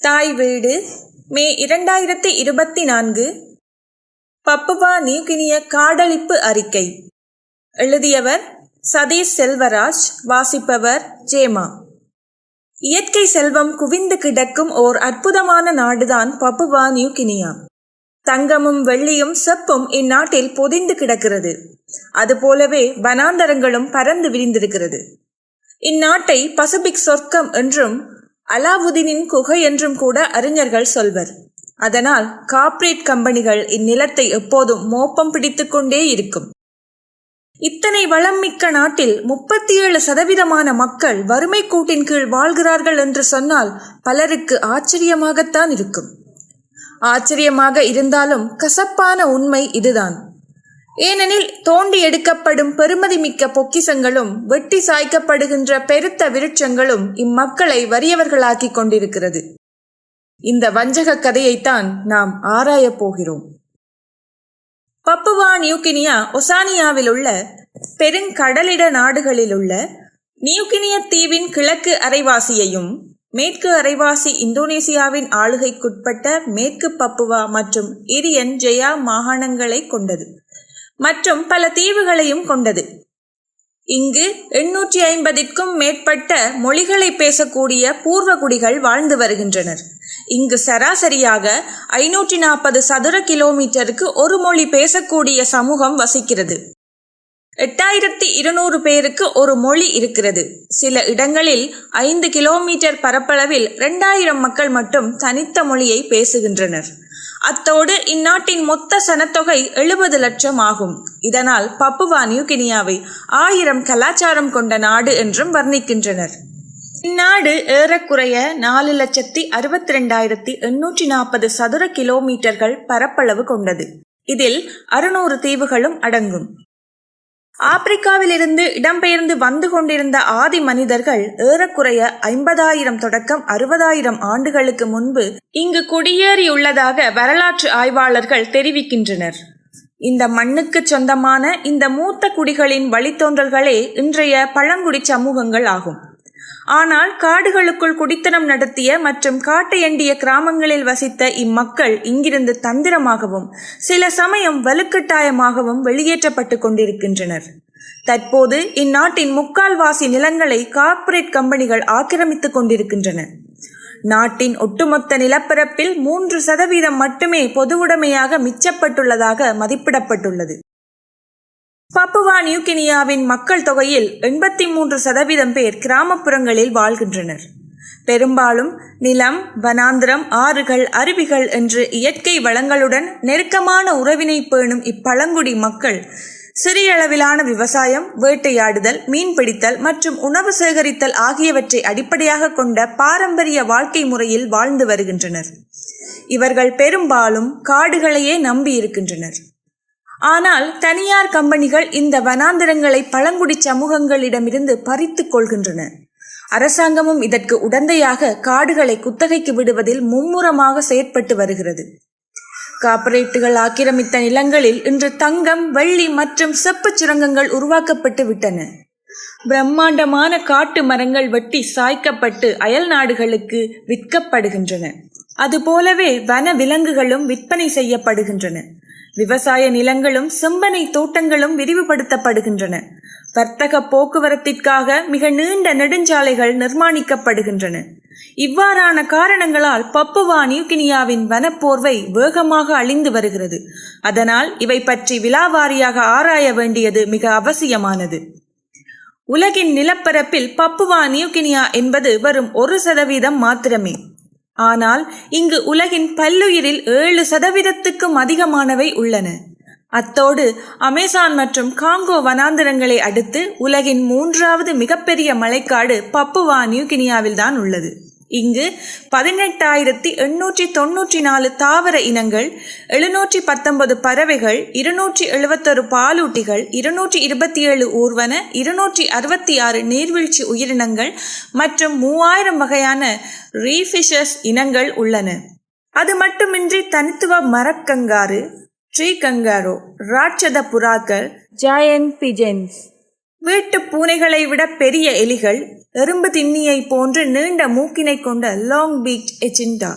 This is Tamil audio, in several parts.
தாய் வீடு மே இரண்டாயிரத்தி இருபத்தி நான்கு. பப்புவா நியூகினிய காடழிப்பு அறிக்கை. எழுதியவர் சதீஷ் செல்வராஜ் வாசிப்பவர் ஜேமா. இயற்கை செல்வம் குவிந்து கிடக்கும் ஓர் அற்புதமான நாடுதான் பப்புவா நியூகினியா தங்கமும் வெள்ளியும் செப்பும் இந்நாட்டில் பொதிந்து கிடக்கிறது. அதுபோலவே வனாந்தரங்களும் பறந்து விரிந்திருக்கிறது. இந்நாட்டை பசிபிக் சொர்க்கம் என்றும் அலாவுதீனின் குகை என்றும் கூட அறிஞர்கள் சொல்வர். அதனால் கார்ப்பரேட் கம்பெனிகள் இந்நிலத்தை எப்போதும் மோப்பம் பிடித்துக்கொண்டே இருக்கும். இத்தனை வளம் மிக்க நாட்டில் முப்பத்தி ஏழு சதவீதமான மக்கள் வறுமை கூட்டின் கீழ் வாழ்கிறார்கள் என்று சொன்னால் பலருக்கு ஆச்சரியமாகத்தான் இருக்கும். ஆச்சரியமாக இருந்தாலும் கசப்பான உண்மை இதுதான். ஏனெனில் தோண்டி எடுக்கப்படும் பெருமதிமிக்க பொக்கிசங்களும் வெட்டி சாய்க்கப்படுகின்ற பெருத்த விருட்சங்களும் இம்மக்களை வறியவர்களாக்கிக் கொண்டிருக்கிறது. இந்த வஞ்சக கதையைத்தான் நாம் ஆராயப் போகிறோம். பப்புவா நியூகினியா ஒசானியாவில் உள்ள பெருங்கடலிட நாடுகளில் உள்ள நியூகினிய தீவின் கிழக்கு அரைவாசியையும் மேற்கு அரைவாசி இந்தோனேசியாவின் ஆளுகைக்குட்பட்ட மேற்கு பப்புவா மற்றும் இரியன் ஜெயா மாகாணங்களை கொண்டது. மற்றும் பல தீவுகளையும் கொண்டது. இங்கு எண்ணூற்றி ஐம்பதிற்கும் மேற்பட்ட மொழிகளை பேசக்கூடிய பூர்வகுடிகள் வாழ்ந்து வருகின்றனர். இங்கு சராசரியாக ஐநூற்றி நாற்பது சதுர கிலோமீட்டருக்கு ஒரு மொழி பேசக்கூடிய சமூகம் வசிக்கிறது. எட்டாயிரத்தி இருநூறு பேருக்கு ஒரு மொழி இருக்கிறது. சில இடங்களில் ஐந்து கிலோமீட்டர் பரப்பளவில் இரண்டாயிரம் மக்கள் மட்டும் தனித்த மொழியை பேசுகின்றனர். அத்தோடு இந்நாட்டின் மொத்த சனத்தொகை எழுபது லட்சம் ஆகும். இதனால் பப்புவா நியூகினியாவை ஆயிரம் கலாச்சாரம் கொண்ட நாடு என்றும் வர்ணிக்கின்றனர். இந்நாடு ஏறக்குறைய நாலு லட்சத்தி அறுபத்தி ரெண்டாயிரத்தி எண்ணூற்றி நாற்பது சதுர கிலோமீட்டர்கள் பரப்பளவு கொண்டது. இதில் அறுநூறு தீவுகளும் அடங்கும். ஆப்பிரிக்காவிலிருந்து இடம்பெயர்ந்து வந்து கொண்டிருந்த ஆதி மனிதர்கள் ஏறக்குறைய ஐம்பதாயிரம் தொடக்கம் அறுபதாயிரம் ஆண்டுகளுக்கு முன்பு இங்கு குடியேறியுள்ளதாக வரலாற்று ஆய்வாளர்கள் தெரிவிக்கின்றனர். இந்த மண்ணுக்கு சொந்தமான இந்த மூத்த குடிகளின் வழித்தோன்றல்களே இன்றைய பழங்குடி சமூகங்கள் ஆகும். ஆனால் காடுகளுக்குள் குடித்தனம் நடத்திய மற்றும் காட்டையண்டிய கிராமங்களில் வசித்த இம்மக்கள் இங்கிருந்து தந்திரமாகவும் சில சமயம் வலுக்கட்டாயமாகவும் வெளியேற்றப்பட்டு கொண்டிருக்கின்றனர். தற்போது இந்நாட்டின் முக்கால்வாசி நிலங்களை கார்ப்பரேட் கம்பெனிகள் ஆக்கிரமித்துக் கொண்டிருக்கின்றன. நாட்டின் ஒட்டுமொத்த நிலப்பரப்பில் மூன்று சதவீதம் மட்டுமே பொதுவுடைமையாக மிச்சப்பட்டுள்ளதாக மதிப்பிடப்பட்டுள்ளது. பப்புவா நியூகினியாவின் மக்கள் தொகையில் எண்பத்தி மூன்று சதவீதம் பேர் கிராமப்புறங்களில் வாழ்கின்றனர். பெரும்பாலும் நிலம் வனாந்திரம் ஆறுகள் அருவிகள் என்று இயற்கை வளங்களுடன் நெருக்கமான உறவினை பேணும் இப்பழங்குடி மக்கள் சிறிய அளவிலான விவசாயம் வேட்டையாடுதல் மீன்பிடித்தல் மற்றும் உணவு சேகரித்தல் ஆகியவற்றை அடிப்படையாக கொண்ட பாரம்பரிய வாழ்க்கை முறையில் வாழ்ந்து வருகின்றனர். இவர்கள் பெரும்பாலும் காடுகளையே நம்பி இருக்கின்றனர். ஆனால் தனியார் கம்பெனிகள் இந்த வனாந்திரங்களை பழங்குடி சமூகங்களிடமிருந்து பறித்து கொள்கின்றன. அரசாங்கமும் இதற்கு உடந்தையாக காடுகளை குத்தகைக்கு விடுவதில் மும்முரமாக செயற்பட்டு வருகிறது. கார்ப்பரேட்டுகள் ஆக்கிரமித்த நிலங்களில் இன்று தங்கம் வெள்ளி மற்றும் செப்பு சுரங்கங்கள் உருவாக்கப்பட்டு விட்டன. பிரம்மாண்டமான காட்டு மரங்கள் வெட்டி சாய்க்கப்பட்டு அயல் நாடுகளுக்கு விற்கப்படுகின்றன. அதுபோலவே வன விலங்குகளும் விற்பனை செய்யப்படுகின்றன. விவசாய நிலங்களும் செம்பனை தோட்டங்களும் விரிவுபடுத்தப்படுகின்றன. வர்த்தக போக்குவரத்திற்காக மிக நீண்ட நெடுஞ்சாலைகள் நிர்மாணிக்கப்படுகின்றன. இவ்வாறான காரணங்களால் பப்புவா நியூகினியாவின் வனப்போர்வை வேகமாக அழிந்து வருகிறது. அதனால் இவை பற்றி விலாவாரியாக ஆராய வேண்டியது மிக அவசியமானது. உலகின் நிலப்பரப்பில் பப்புவா நியூகினியா என்பது வரும் ஒரு சதவீதம் மாத்திரமே. ஆனால் இங்கு உலகின் பல்லுயிரில் ஏழு சதவீதத்துக்கும் அதிகமானவை உள்ளன. அத்தோடு அமேசான் மற்றும் காங்கோ வனாந்திரங்களை அடுத்து உலகின் மூன்றாவது மிகப்பெரிய மலைக்காடு பப்புவா நியூகினியாவில் தான் உள்ளது. இங்கு பதினெட்டாயிரத்தி எண்ணூற்றி தொன்னூற்றி நாலு தாவர இனங்கள் எழுநூற்றி பத்தொன்பது பறவைகள் இருநூற்றி எழுபத்தொரு பாலூட்டிகள் இருநூற்றி இருபத்தி ஏழு ஊர்வன இருநூற்றி அறுபத்தி ஆறு நீர்வீழ்ச்சி உயிரினங்கள் மற்றும் மூவாயிரம் வகையான ரீஃபிஷஸ் இனங்கள் உள்ளன. அது மட்டுமின்றி தனித்துவ மரக்கங்காரு ட்ரீ கங்காரோ ராட்சத புறாக்கள் ஜாயன் பிஜென்ஸ். வீட்டு பூனைகளை விட பெரிய எலிகள் எறும்பு திண்ணியை போன்று நீண்ட மூக்கினை கொண்ட லாங் பீக் எச்சிண்டா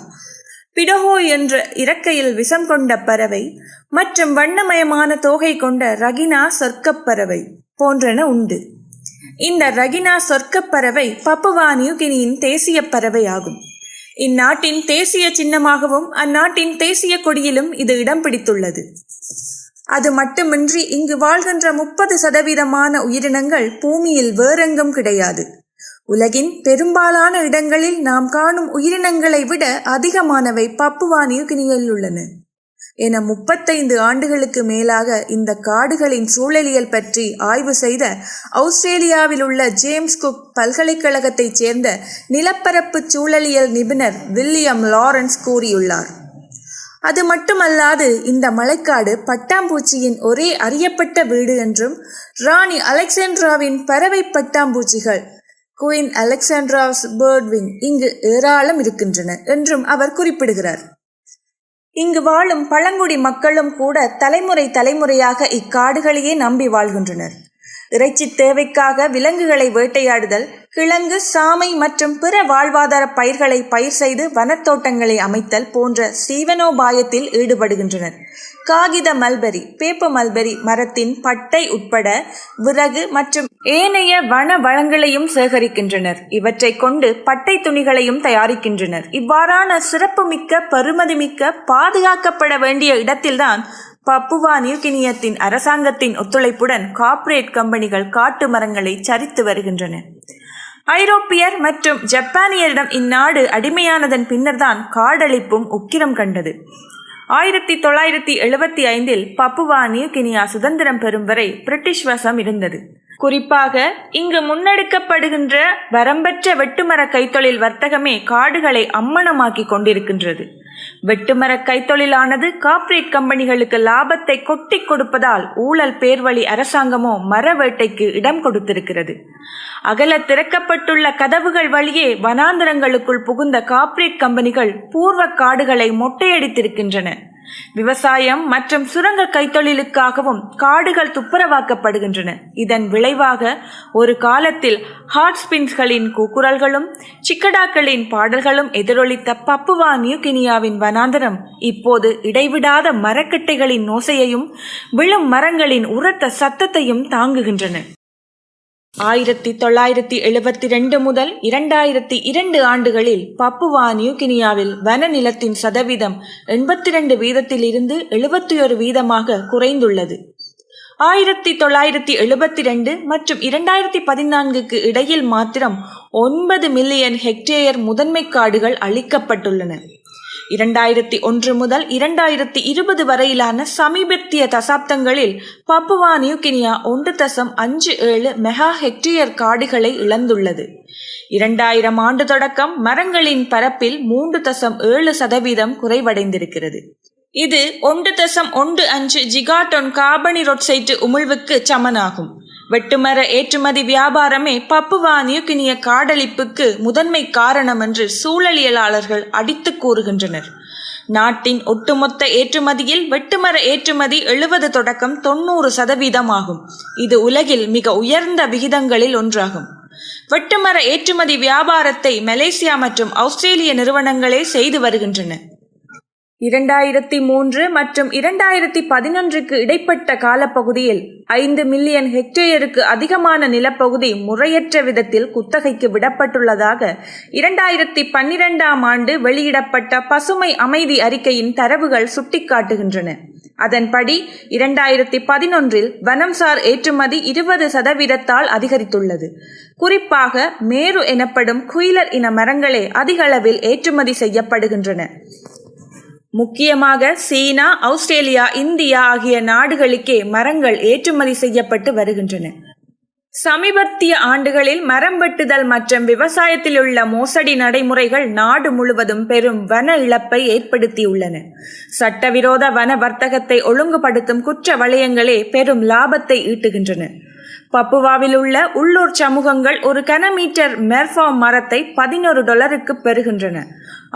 பிடஹோ என்ற இறக்கையில் விஷம் கொண்ட பறவை மற்றும் வண்ணமயமான தோகை கொண்ட ரகினா சொர்க்கப் பறவை போன்றன உண்டு. இந்த ரகினா சொர்க்கப் பறவை பப்புவா நியூகினியின் தேசிய பறவை ஆகும். இந்நாட்டின் தேசிய சின்னமாகவும் அந்நாட்டின் தேசிய கொடியிலும் இது இடம் பிடித்துள்ளது. அது மட்டுமின்றி இங்கு வாழ்கின்ற முப்பது சதவீதமான உயிரினங்கள் பூமியில் வேறெங்கும் கிடையாது. உலகின் பெரும்பாலான இடங்களில் நாம் காணும் உயிரினங்களை விட அதிகமானவை பப்புவா நியூகினியில் உள்ளன. என முப்பத்தைந்து ஆண்டுகளுக்கு மேலாக இந்த காடுகளின் சூழலியல் பற்றி ஆய்வு செய்த ஆஸ்திரேலியாவில் உள்ள ஜேம்ஸ் குக் பல்கலைக்கழகத்தைச் சேர்ந்த நிலப்பரப்பு சூழலியல் நிபுணர் வில்லியம் லாரன்ஸ் கூறியுள்ளார். அது மட்டுமல்லாது இந்த மலைக்காடு பட்டாம்பூச்சியின் ஒரே அறியப்பட்ட வீடு என்றும் ராணி அலெக்சாண்ட்ராவின் பறவை பட்டாம்பூச்சிகள் குயின் அலெக்சாண்ட்ராஸ் பேர்ட்விங் இங்கு ஏராளம் இருக்கின்றன என்றும் அவர் குறிப்பிடுகிறார். இங்கு வாழும் பழங்குடி மக்களும் கூட தலைமுறை தலைமுறையாக இக்காடுகளையே நம்பி வாழ்கின்றனர். இறைச்சி தேவைக்காக விலங்குகளை வேட்டையாடுதல் கிழங்கு சாமை மற்றும் பிற வாழ்வாதார பயிர்களை பயிர் செய்து வனத்தோட்டங்களை அமைத்தல் போன்ற சீவனோபாயத்தில் ஈடுபடுகின்றனர். காகித மல்பெரி பேப்பர் மல்பெரி மரத்தின் பட்டை உட்பட விறகு மற்றும் ஏனைய வன வளங்களையும் சேகரிக்கின்றனர். இவற்றை கொண்டு பட்டை துணிகளையும் தயாரிக்கின்றனர். இவ்வாறான சிறப்புமிக்க பெருமதிமிக்க பாதுகாக்கப்பட வேண்டிய இடத்தில்தான் பப்புவா நியூகினியத்தின் அரசாங்கத்தின் ஒத்துழைப்புடன் கார்ப்பரேட் கம்பெனிகள் காட்டு மரங்களை சரித்து வருகின்றன. ஐரோப்பியர் மற்றும் ஜப்பானியரிடம் இந்நாடு அடிமையானதன் பின்னர்தான் காடழிப்பும் உக்கிரம் கண்டது. ஆயிரத்தி தொள்ளாயிரத்தி எழுபத்தி ஐந்தில் பப்புவா நியூகினியா சுதந்திரம் பெறும் வரை பிரிட்டிஷ் வசம் இருந்தது. குறிப்பாக இங்கு முன்னெடுக்கப்படுகின்ற வரம்பற்ற வெட்டுமர கைத்தொழில் வர்த்தகமே காடுகளை அம்மணமாக்கி கொண்டிருக்கின்றது. வெட்டுமர கைத்தொழிலானது கார்ப்பரேட் கம்பெனிகளுக்கு லாபத்தை கொட்டி கொடுப்பதால் ஊழல் பேர்வழி அரசாங்கமோ மர வேட்டைக்கு இடம் கொடுத்திருக்கிறது. அகல திறக்கப்பட்டுள்ள கதவுகள் வழியே வனாந்தரங்களுக்குள் புகுந்த கார்ப்பரேட் கம்பெனிகள் பூர்வ காடுகளை மொட்டையடித்திருக்கின்றன. விவசாயம் மற்றும் சுரங்க கைத்தொழிலுக்காகவும் காடுகள் துப்புரவாக்கப்படுகின்றன. இதன் விளைவாக ஒரு காலத்தில் ஹாட்ஸ்பின்ஸ்களின் கூக்குரல்களும் சிக்கடாக்களின் பாடல்களும் எதிரொலித்த பப்புவா நியூகினியாவின் வனாந்தரம் இப்போது இடைவிடாத மரக்கட்டைகளின் ஓசையையும் விழும் மரங்களின் உரத்த சத்தத்தையும் தாங்குகின்றன. ஆயிரத்தி தொள்ளாயிரத்தி எழுபத்தி ரெண்டு முதல் இரண்டாயிரத்தி இரண்டு ஆண்டுகளில் பப்புவா நியூகினியாவில் வன நிலத்தின் சதவீதம் எண்பத்தி ரெண்டு வீதத்தில் இருந்து எழுபத்தி ஒரு வீதமாக குறைந்துள்ளது. ஆயிரத்தி தொள்ளாயிரத்தி எழுபத்தி ரெண்டு மற்றும் இரண்டாயிரத்தி பதினான்குக்கு இடையில் மாத்திரம் ஒன்பது மில்லியன் ஹெக்டேயர் முதன்மை காடுகள் அளிக்கப்பட்டுள்ளன இரண்டாயிரத்தி ஒன்று முதல் இரண்டாயிரத்தி இருபது வரையிலான சமீபத்திய தசாப்தங்களில் பப்புவா நியூகினியா ஒன்று தசம் அஞ்சு ஏழு மெகா ஹெக்டேயர் காடுகளை இழந்துள்ளது. இரண்டாயிரம் ஆண்டு தொடக்கம் மரங்களின் பரப்பில் மூன்று தசம் ஏழு சதவீதம் குறைவடைந்திருக்கிறது. இது ஒன்று தசம் ஒன்று அஞ்சு ஜிகாட்டொன் கார்பனிரொட்சைட்டு உமிழ்வுக்கு சமனாகும். வெட்டுமர ஏற்றுமதி வியாபாரமே பப்புவா நியூகினிய காடழிப்புக்கு முதன்மை காரணம் என்று சூழலியலாளர்கள் அடித்து கூறுகின்றனர். நாட்டின் ஒட்டுமொத்த ஏற்றுமதியில் வெட்டுமர ஏற்றுமதி எழுபது தொடக்கம் தொண்ணூறு சதவீதம் ஆகும் இது உலகில் மிக உயர்ந்த விகிதங்களில் ஒன்றாகும். வெட்டுமர ஏற்றுமதி வியாபாரத்தை மலேசியா மற்றும் ஆஸ்திரேலிய நிறுவனங்களே செய்து வருகின்றன. இரண்டாயிரத்தி மூன்று மற்றும் இரண்டாயிரத்தி பதினொன்றுக்கு இடைப்பட்ட காலப்பகுதியில் ஐந்து மில்லியன் ஹெக்டேயருக்கு அதிகமான நிலப்பகுதி முறையற்ற விதத்தில் குத்தகைக்கு விடப்பட்டுள்ளதாக இரண்டாயிரத்தி பன்னிரெண்டாம் ஆண்டு வெளியிடப்பட்ட பசுமை அமைதி அறிக்கையின் தரவுகள் சுட்டிக்காட்டுகின்றன. அதன்படி இரண்டாயிரத்தி பதினொன்றில் வனம்சார் ஏற்றுமதி இருபது சதவீதத்தால் அதிகரித்துள்ளது. குறிப்பாக மேரு எனப்படும் குயிலர் இன மரங்களே அதிகளவில் ஏற்றுமதி செய்யப்படுகின்றன. முக்கியமாக சீனா ஆஸ்திரேலியா இந்தியா ஆகிய நாடுகளுக்கே மரங்கள் ஏற்றுமதி செய்யப்பட்டு வருகின்றன. சமீபத்திய ஆண்டுகளில் மரம் வெட்டுதல் மற்றும் விவசாயத்தில் உள்ள மோசடி நடைமுறைகள் நாடு முழுவதும் பெரும் வன இழப்பை ஏற்படுத்தியுள்ளன. சட்டவிரோத வன வர்த்தகத்தை ஒழுங்குபடுத்தும் குற்ற வளையங்களே பெரும் லாபத்தை ஈட்டுகின்றன. பப்புவாவில் உள்ள உள்ளூர் சமூகங்கள் ஒரு கனமீட்டர் மெர்ஃபா மரத்தை பதினொரு டாலருக்கு பெறுகின்றன.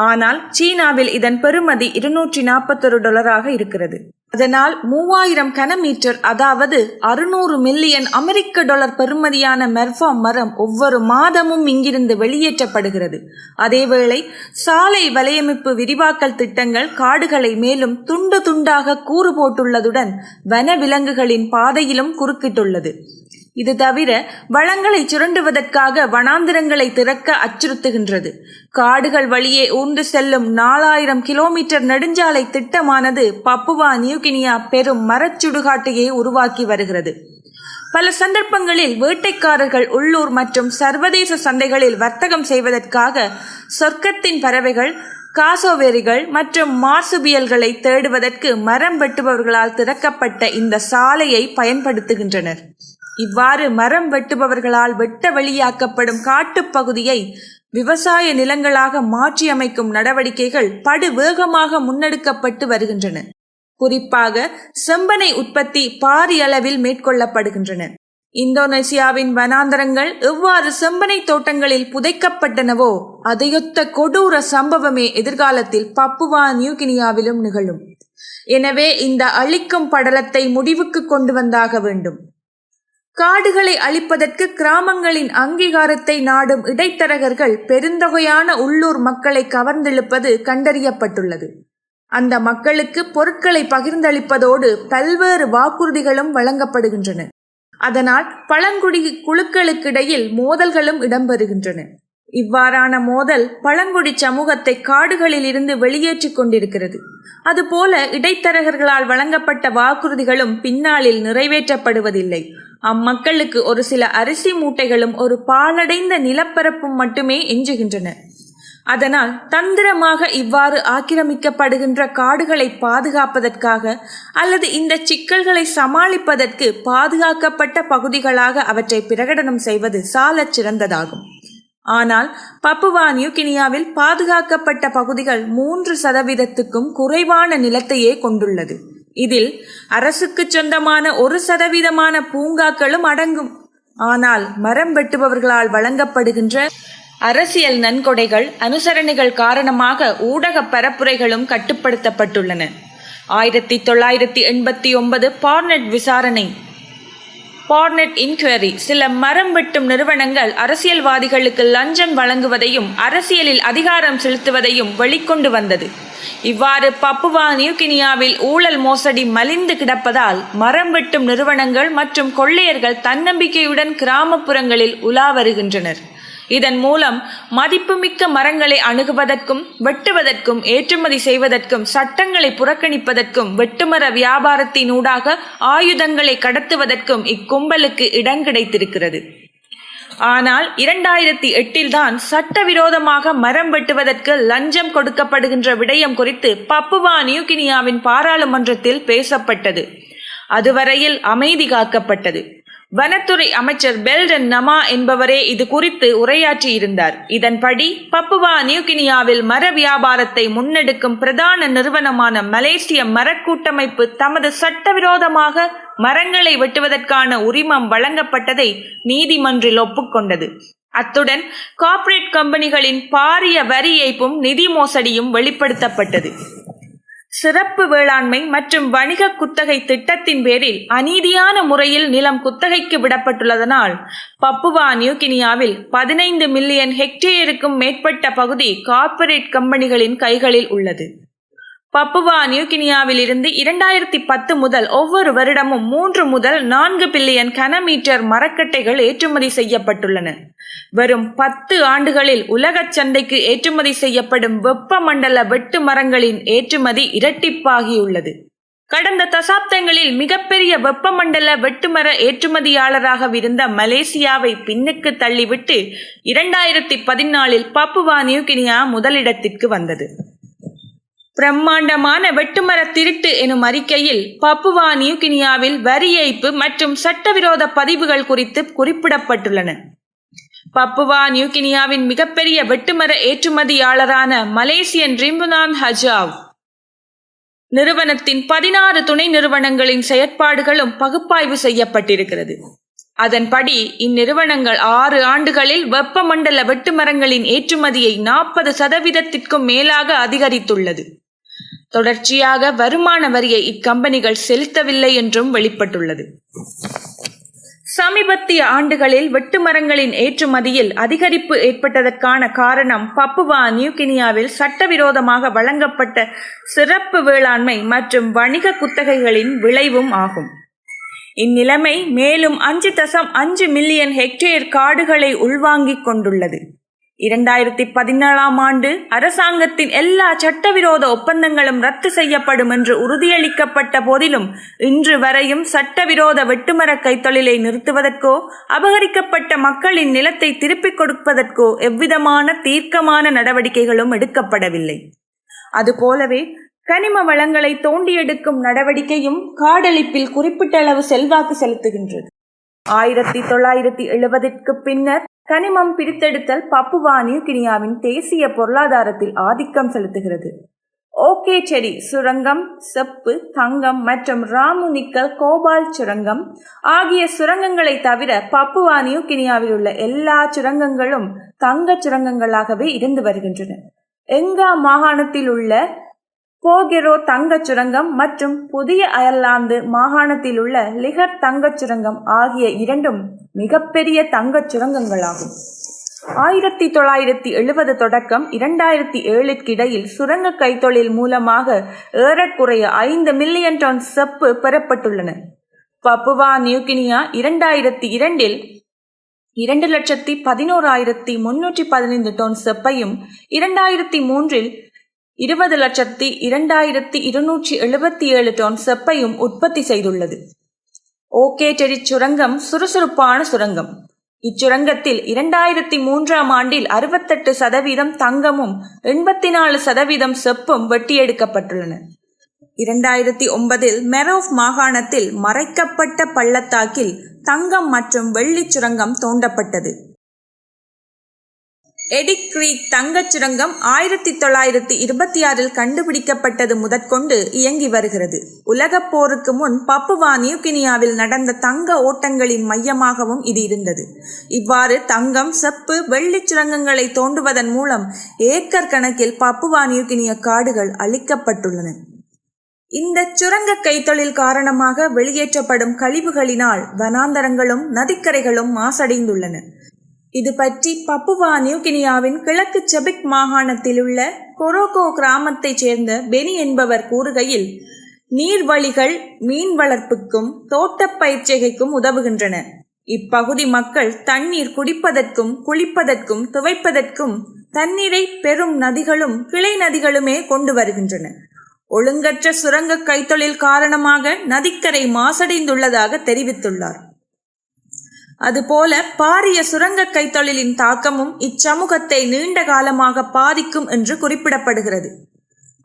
ஆனால் சீனாவில் இதன் பெறுமதி இருநூற்றி நாற்பத்தொரு டாலராக இருக்கிறது. அதனால் மூவாயிரம் கனமீட்டர் அதாவது அறுநூறு மில்லியன் அமெரிக்க டாலர் பெறுமதியான மெர்ஃபா மரம் ஒவ்வொரு மாதமும் இங்கிருந்து வெளியேற்றப்படுகிறது. அதேவேளை சாலை வலையமைப்பு விரிவாக்கல் திட்டங்கள் காடுகளை மேலும் துண்டு துண்டாக கூறு போட்டுள்ளதுடன் வனவிலங்குகளின் பாதையிலும் குறுக்கிட்டுள்ளது. இது தவிர வளங்களை சுரண்டுவதற்காக வனாந்திரங்களை திறக்க அச்சுறுத்துகின்றது. காடுகள் வழியே ஊர்ந்து செல்லும் நாலாயிரம் கிலோமீட்டர் நெடுஞ்சாலை திட்டமானது பப்புவா நியூகினியா பெரும் மரச்சுடுகாட்டையே உருவாக்கி வருகிறது. பல சந்தர்ப்பங்களில் வேட்டைக்காரர்கள் உள்ளூர் மற்றும் சர்வதேச சந்தைகளில் வர்த்தகம் செய்வதற்காக சொர்க்கத்தின் பறவைகள் காசோவேரிகள் மற்றும் மார்சுபியல்களை தேடுவதற்கு மரம் வெட்டுபவர்களால் திறக்கப்பட்ட இந்த சாலையை பயன்படுத்துகின்றனர். இவ்வாறு மரம் வெட்டுபவர்களால் வெட்ட வெளியாக்கப்படும் காட்டுப்பகுதியை விவசாய நிலங்களாக மாற்றியமைக்கும் நடவடிக்கைகள் படுவேகமாக முன்னெடுக்கப்பட்டு வருகின்றன. குறிப்பாக செம்பனை உற்பத்தி பாரியளவில் மேற்கொள்ளப்படுகின்றன. இந்தோனேசியாவின் வனாந்தரங்கள் எவ்வாறு செம்பனை தோட்டங்களில் புதைக்கப்பட்டனவோ அதையொத்த கொடூர சம்பவமே எதிர்காலத்தில் பப்புவா நியூகினியாவிலும் நிகழும். எனவே இந்த அழிக்கும் படலத்தை முடிவுக்கு கொண்டு வந்தாக வேண்டும். காடுகளை அழிப்பதற்கு கிராமங்களின் அங்கீகாரத்தை நாடும் இடைத்தரகர்கள் பெருந்தொகையான உள்ளூர் மக்களை கவர்ந்தெழுப்பது கண்டறியப்பட்டுள்ளது. அந்த மக்களுக்கு பொருட்களை பகிர்ந்தளிப்பதோடு பல்வேறு வாக்குறுதிகளும் வழங்கப்படுகின்றன. அதனால் பழங்குடி குழுக்களுக்கிடையில் மோதல்களும் இடம்பெறுகின்றன. இவ்வாறான மோதல் பழங்குடி சமூகத்தை காடுகளில் இருந்து வெளியேற்றிக் கொண்டிருக்கிறது. அதுபோல இடைத்தரகர்களால் வழங்கப்பட்ட வாக்குறுதிகளும் பின்னாளில் நிறைவேற்றப்படுவதில்லை. அம்மக்களுக்கு ஒரு சில அரிசி மூட்டைகளும் ஒரு பாலடைந்த நிலப்பரப்பும் மட்டுமே எஞ்சுகின்றன. அதனால் தந்திரமாக இவ்வாறு ஆக்கிரமிக்கப்படுகின்ற காடுகளை பாதுகாப்பதற்காக அல்லது இந்த சிக்கல்களை சமாளிப்பதற்கு பாதுகாக்கப்பட்ட பகுதிகளாக அவற்றை பிரகடனம் செய்வது சாலச் சிறந்ததாகும் ஆனால் பப்புவா நியூகினியாவில் பாதுகாக்கப்பட்ட பகுதிகள் மூன்று சதவீதத்துக்கும் குறைவான நிலத்தையே கொண்டுள்ளது. இதில் அரசுக்கு சொந்தமான ஒரு சதவீதமான பூங்காக்களும் அடங்கும். ஆனால் மரம் வெட்டுபவர்களால் வழங்கப்படுகின்ற அரசியல் நன்கொடைகள் அனுசரணைகள் காரணமாக ஊடக பரப்புரைகளும் கட்டுப்படுத்தப்பட்டுள்ளன. ஆயிரத்தி தொள்ளாயிரத்தி எண்பத்தி ஒன்பது பார்னெட் விசாரணை பார்னெட் இன்குவரி சில மரம் வெட்டும் நிறுவனங்கள் அரசியல்வாதிகளுக்கு லஞ்சம் வழங்குவதையும் அரசியலில் அதிகாரம் செலுத்துவதையும் வெளிக்கொண்டு வந்தது. இவ்வாறு பப்புவா நியூகினியாவில் ஊழல் மோசடி மலிந்து கிடப்பதால் மரம் வெட்டும் நிறுவனங்கள் மற்றும் கொள்ளையர்கள் தன்னம்பிக்கையுடன் கிராமப்புறங்களில் உலா வருகின்றனர். இதன் மூலம் மதிப்புமிக்க மரங்களை அணுகுவதற்கும் வெட்டுவதற்கும் ஏற்றுமதி செய்வதற்கும் சட்டங்களை புறக்கணிப்பதற்கும் வெட்டுமர வியாபாரத்தினூடாக ஆயுதங்களை கடத்துவதற்கும் இக்கும்பலுக்கு இடம் கிடைத்திருக்கிறது. ஆனால் இரண்டாயிரத்தி எட்டில் தான் சட்டவிரோதமாக மரம் வெட்டுவதற்கு லஞ்சம் கொடுக்கப்படுகின்ற விடயம் குறித்து பப்புவா நியூகினியாவின் பாராளுமன்றத்தில் பேசப்பட்டது. அதுவரையில் அமைதி காக்கப்பட்டது. வனத்துறை அமைச்சர் பெல்டன் நமா என்பவரே இது குறித்து உரையாற்றியிருந்தார் இதன்படி பப்புவா நியூகினியாவில் மர வியாபாரத்தை முன்னெடுக்கும் பிரதான நிறுவனமான மலேசிய மரக்கூட்டமைப்பு தமது சட்டவிரோதமாக மரங்களை வெட்டுவதற்கான உரிமம் வழங்கப்பட்டதை நீதிமன்றில் ஒப்புக்கொண்டது. அத்துடன் கார்ப்பரேட் கம்பெனிகளின் பாரிய வரி ஏய்ப்பும் நிதி மோசடியும் வெளிப்படுத்தப்பட்டது. சிறப்பு வேளாண்மை மற்றும் வணிக குத்தகை திட்டத்தின் பேரில் அநீதியான முறையில் நிலம் குத்தகைக்கு விடப்பட்டுள்ளதனால் பப்புவா நியூகினியாவில் பதினைந்து மில்லியன் ஹெக்டேருக்கும் மேற்பட்ட பகுதி கார்ப்பரேட் கம்பெனிகளின் கைகளில் உள்ளது. பப்புவா நியூகினியாவில் இருந்து இரண்டாயிரத்தி பத்து முதல் ஒவ்வொரு வருடமும் மூன்று முதல் நான்கு பில்லியன் கனமீட்டர் மரக்கட்டைகள் ஏற்றுமதி செய்யப்பட்டுள்ளன. வரும் பத்து ஆண்டுகளில் உலகச் சந்தைக்கு ஏற்றுமதி செய்யப்படும் வெப்பமண்டல வெட்டு மரங்களின் ஏற்றுமதி இரட்டிப்பாகியுள்ளது. கடந்த தசாப்தங்களில் மிகப்பெரிய வெப்பமண்டல வெட்டுமர ஏற்றுமதியாளராக இருந்த மலேசியாவை பின்னுக்கு தள்ளிவிட்டு இரண்டாயிரத்தி பதினாலில் பப்புவா நியூகினியா முதலிடத்திற்கு வந்தது. பிரம்மாண்டமான வெட்டுமர திருட்டு எனும் அறிக்கையில் பப்புவா நியூகினியாவில் வரி ஏய்ப்பு மற்றும் சட்டவிரோத பதிவுகள் குறித்து குறிப்பிடப்பட்டுள்ளன. பப்புவா நியூகினியாவின் மிகப்பெரிய வெட்டுமர ஏற்றுமதியாளரான மலேசியன் ரிம்புனான் ஹஜாவ். நிறுவனத்தின் பதினாறு துணை நிறுவனங்களின் செயற்பாடுகளும் பகுப்பாய்வு செய்யப்பட்டிருக்கிறது. அதன்படி இந்நிறுவனங்கள் ஆறு ஆண்டுகளில் வெப்பமண்டல வெட்டுமரங்களின் ஏற்றுமதியை நாற்பது சதவீதத்திற்கும் மேலாக அதிகரித்துள்ளது. தொடர்ச்சியாக வருமான வரியை இக்கம்பெனிகள் செலுத்தவில்லை என்றும் வெளிப்பட்டுள்ளது. சமீபத்திய ஆண்டுகளில் வெட்டுமரங்களின் ஏற்றுமதியில் அதிகரிப்பு ஏற்பட்டதற்கான காரணம் பப்புவா நியூகினியாவில் சட்டவிரோதமாக வழங்கப்பட்ட சிறப்பு வேளாண்மை மற்றும் வணிக குத்தகைகளின் விளைவும் ஆகும். இந்நிலைமை மேலும் அஞ்சு தசம் அஞ்சு மில்லியன் ஹெக்டேர் காடுகளை உள்வாங்கிக் கொண்டுள்ளது. இரண்டாயிரத்தி பதினேழாம் ஆண்டு அரசாங்கத்தின் எல்லா சட்டவிரோத ஒப்பந்தங்களும் ரத்து செய்யப்படும் என்று உறுதியளிக்கப்பட்ட போதிலும் இன்று வரையும் சட்டவிரோத வெட்டுமர கைத்தொழிலை நிறுத்துவதற்கோ அபகரிக்கப்பட்ட மக்களின் நிலத்தை திருப்பிக் கொடுப்பதற்கோ எவ்விதமான தீர்க்கமான நடவடிக்கைகளும் எடுக்கப்படவில்லை. அதுபோலவே கனிம வளங்களை தோண்டி எடுக்கும் நடவடிக்கையும் காடழிப்பில் குறிப்பிட்ட அளவு செல்வாக்கு செலுத்துகின்றது. ஆயிரத்தி தொள்ளாயிரத்தி எழுபதிற்கு பின்னர் கனிமம் பிரித்தெடுத்தல் பப்புவா நியூகினியாவின் தேசிய பொருளாதாரத்தில் ஆதிக்கம் செலுத்துகிறது. ஓகே செடி சுரங்கம் செப்பு தங்கம் மற்றும் ராமு நிக்கல் கோபால் சுரங்கம் ஆகிய சுரங்கங்களை தவிர பப்புவா நியூகினியாவில் உள்ள எல்லா சுரங்கங்களும் தங்க சுரங்கங்களாகவே இருந்து வருகின்றன. எங்கா மாகாணத்தில் உள்ள போகெரோ தங்கச் சுரங்கம் மற்றும் புதிய அயர்லாந்து மாகாணத்தில் உள்ள லிகர் தங்கச் சுரங்கம் ஆகிய இரண்டும் மிகப்பெரிய தங்கச் சுரங்கங்களாகும் ஆயிரத்தி தொள்ளாயிரத்தி எழுபது தொடக்கம் இரண்டாயிரத்தி ஏழுக்கிடையில் சுரங்க கைத்தொழில் மூலமாக ஏறக்குறைய ஐந்து மில்லியன் டன் செப்பு பெறப்பட்டுள்ளன. பப்புவா நியூகினியா இரண்டாயிரத்தி இரண்டில் இரண்டு லட்சத்தி பதினோராயிரத்தி முன்னூற்றி பதினைந்து டன் செப்பையும் இரண்டாயிரத்தி மூன்றில் இருபது லட்சத்தி இரண்டாயிரத்தி இருநூற்றி எழுபத்தி ஏழு டன் செப்பையும் உற்பத்தி செய்துள்ளது. ஓகேட்டரி சுரங்கம் சுறுசுறுப்பான சுரங்கம். இச்சுரங்கத்தில் இரண்டாயிரத்தி மூன்றாம் ஆண்டில் அறுபத்தெட்டு சதவீதம் தங்கமும் எண்பத்தி நாலு சதவீதம் செப்பும் வெட்டியெடுக்கப்பட்டுள்ளன. இரண்டாயிரத்தி ஒன்பதில் மெரோஃப் மாகாணத்தில் மறைக்கப்பட்ட பள்ளத்தாக்கில் தங்கம் மற்றும் வெள்ளிச் சுரங்கம் தோண்டப்பட்டது. எடிக் கிரீக் தங்கச் சுரங்கம் ஆயிரத்தி தொள்ளாயிரத்தி இருபத்தி ஆறில் கண்டுபிடிக்கப்பட்டது முதற்கொண்டு இயங்கி வருகிறது. உலகப் போருக்கு முன் பப்புவா நியூகினியாவில் நடந்த தங்க ஓட்டங்களின் மையமாகவும் இது இருந்தது. இவ்வாறு தங்கம் செப்பு வெள்ளிச் சுரங்கங்களை தோண்டுவதன் மூலம் ஏக்கர் கணக்கில் பப்புவா நியூகினிய காடுகள் அழிக்கப்பட்டுள்ளன. இந்த சுரங்க கைத்தொழில் காரணமாக வெளியேற்றப்படும் கழிவுகளினால் வனாந்தரங்களும் நதிக்கரைகளும் மாசடைந்துள்ளன. இது பற்றி பப்புவா நியூகினியாவின் கிழக்கு செபிக் மாகாணத்தில் உள்ள கொரோகோ கிராமத்தைச் சேர்ந்த பெனி என்பவர் கூறுகையில் நீர்வழிகள் மீன் வளர்ப்புக்கும் தோட்டப் பயிற்சிகைக்கும் உதவுகின்றன. இப்பகுதி மக்கள் தண்ணீர் குடிப்பதற்கும் குளிப்பதற்கும் துவைப்பதற்கும் தண்ணீரை பெரும் நதிகளும் கிளை நதிகளுமே கொண்டு வருகின்றன. ஒழுங்கற்ற சுரங்க கைத்தொழில் காரணமாக நதிக்கரை மாசடைந்துள்ளதாக தெரிவித்துள்ளார். அதுபோல பாரிய சுரங்க கைத்தொழிலின் தாக்கமும் இச்சமூகத்தை நீண்ட காலமாக பாதிக்கும் என்று குறிப்பிடப்படுகிறது.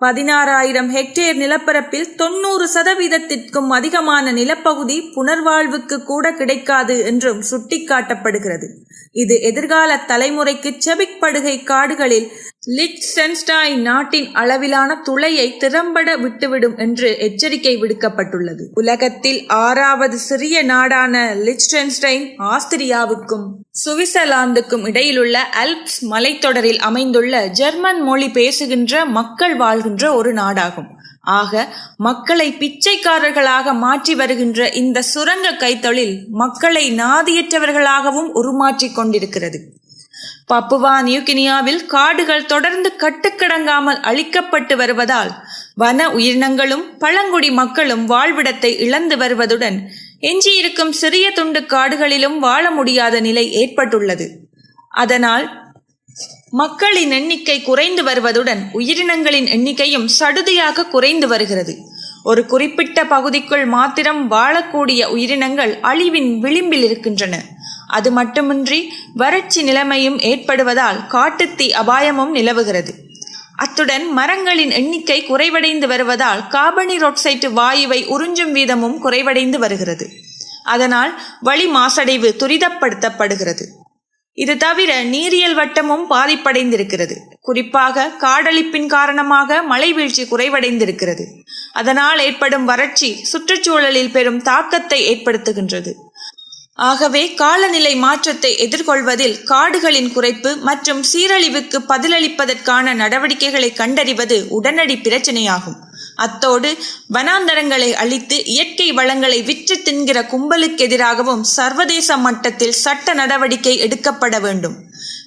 பதினாறாயிரம் ஹெக்டேர் நிலப்பரப்பில் தொன்னூறு சதவீதத்திற்கும் அதிகமான நிலப்பகுதி புனர்வாழ்வுக்கு கூட கிடைக்காது என்றும் சுட்டிக்காட்டப்படுகிறது. இது எதிர்கால தலைமுறைக்கு செபிக்படுகை காடுகளில் லிட்சென்ஸ்டைன் நாட்டின் அளவிலான துளையை திறம்பட விட்டுவிடும் என்று எச்சரிக்கை விடுக்கப்பட்டுள்ளது. உலகத்தில் ஆறாவது சிறிய நாடான லிச்டென்ஸ்டைன் ஆஸ்திரியாவுக்கும் சுவிட்சர்லாந்துக்கும் இடையிலுள்ள அல்ப்ஸ் மலைத்தொடரில் அமைந்துள்ள ஜெர்மன் மொழி பேசுகின்ற மக்கள் வாழ்கின்ற ஒரு நாடாகும். ஆக மக்களை பிச்சைக்காரர்களாக மாற்றி வருகின்ற இந்த சுரங்க கைத்தொழில் மக்களை நாதியற்றவர்களாகவும் உருமாற்றிக் கொண்டிருக்கிறது. பப்புவா நியூகினியாவில் காடுகள் தொடர்ந்து கட்டுக்கடங்காமல் அழிக்கப்பட்டு வருவதால் வன உயிரினங்களும் பழங்குடி மக்களும் வாழ்விடத்தை இழந்து வருவதுடன் எஞ்சியிருக்கும் சிறிய துண்டு காடுகளிலும் வாழ முடியாத நிலை ஏற்பட்டுள்ளது. அதனால் மக்களின் எண்ணிக்கை குறைந்து வருவதுடன் உயிரினங்களின் எண்ணிக்கையும் சடுதியாக குறைந்து வருகிறது. ஒரு குறிப்பிட்ட பகுதிக்குள் மாத்திரம் வாழக்கூடிய உயிரினங்கள் அழிவின் விளிம்பில் இருக்கின்றன. அது மட்டுமின்றி வறட்சி நிலைமையும் ஏற்படுவதால் காட்டுத்தீ அபாயமும் நிலவுகிறது. அத்துடன் மரங்களின் எண்ணிக்கை குறைவடைந்து வருவதால் கார்பனீர் ஆக்சைடு வாயுவை உறிஞ்சும் வீதமும் குறைவடைந்து வருகிறது. அதனால் வழி மாசடைவு துரிதப்படுத்தப்படுகிறது. இது தவிர நீரியல் வட்டமும் பாதிப்படைந்திருக்கிறது. குறிப்பாக காடழிப்பின் காரணமாக மழை வீழ்ச்சி குறைவடைந்திருக்கிறது. அதனால் ஏற்படும் வறட்சி சுற்றுச்சூழலில் பெரும் தாக்கத்தை ஏற்படுத்துகின்றது. ஆகவே காலநிலை மாற்றத்தை எதிர்கொள்வதில் காடுகளின் குறைப்பு மற்றும் சீரழிவுக்கு பதிலளிப்பதற்கான நடவடிக்கைகளை கண்டறிவது உடனடி பிரச்சினையாகும். அத்தோடு வனாந்தரங்களை அழித்து இயற்கை வளங்களை விற்று தின்கிற கும்பலுக்கு எதிராகவும் சர்வதேச மட்டத்தில் சட்ட நடவடிக்கை எடுக்கப்பட வேண்டும்.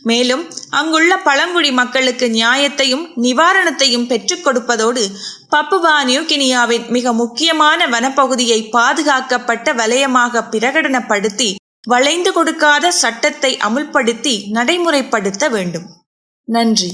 மேலும் அங்குள்ள பழங்குடி மக்களுக்கு நியாயத்தையும் நிவாரணத்தையும் பெற்றுக் கொடுப்பதோடு பப்புவா நியூகினியாவின் மிக முக்கியமான வனப்பகுதியை பாதுகாக்கப்பட்ட வலயமாக பிரகடனப்படுத்தி வளைந்து கொடுக்காத சட்டத்தை அமுல்படுத்தி நடைமுறைப்படுத்த வேண்டும். நன்றி.